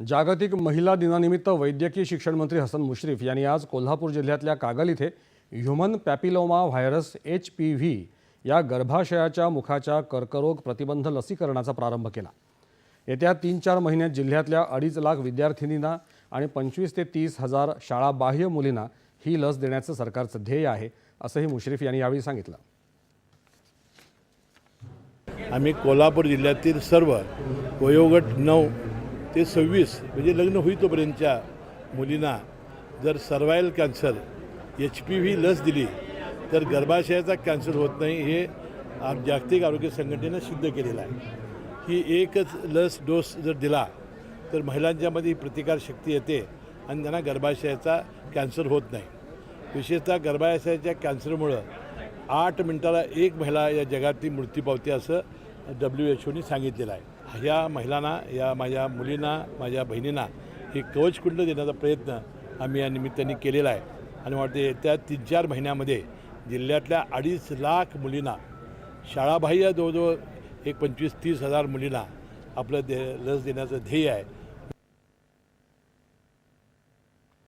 जागतिक महिला दिनानिमित्त वैद्यकीय शिक्षण मंत्री हसन मुश्रीफ यांनी आज कोल्हापूर जिल्ह्यातल्या कागल इथे human papilloma virus H P V या गर्भाशयाच्या मुखाच्या कर्करोग प्रतिबंध लसीकरणाचा प्रारंभ केला. येत्या तीन चार महिन्यात जिल्ह्यातल्या अडीच लाख विद्यार्थिनींना आणि पंचवीस ते तीस हजार शाळाबाह्य मुलींना ही लस देण्याचं सरकारचं ध्येय आहे असंही मुश्रीफ यांनी यावेळी सांगितलं. आम्ही कोल्हापूर जिल्ह्यातील सर्व वयोगट नऊ ते सव्वीस म्हणजे लग्न होईतोपर्यंतच्या मुलींना जर cervical cancer H P V लस दिली तर गर्भाशयाचा कॅन्सर होत नाही हे जागतिक आरोग्य संघटनेनं सिद्ध केलेलं आहे. ही एकच लस डोस जर दिला तर महिलांच्यामध्ये ही प्रतिकारशक्ती येते आणि त्यांना गर्भाशयाचा कॅन्सर होत नाही. विशेषतः गर्भाशयाच्या कॅन्सरमुळं आठ मिनिटाला एक महिला या जगातली मृत्यू पावते असं डब्ल्यू एच ओनी सांगितलेलं आहे. ह्या महिलांना या माझ्या मुलींना माझ्या बहिणींना हे कवचकुंड देण्याचा प्रयत्न आम्ही या निमित्ताने केलेला आहे. आणि वाटते येत्या तीन चार महिन्यामध्ये जिल्ह्यातल्या अडीच लाख मुलींना शाळाबाह्य जवळजवळ एक पंचवीस तीस हजार मुलींना आपलं दे लस देण्याचं ध्येय आहे.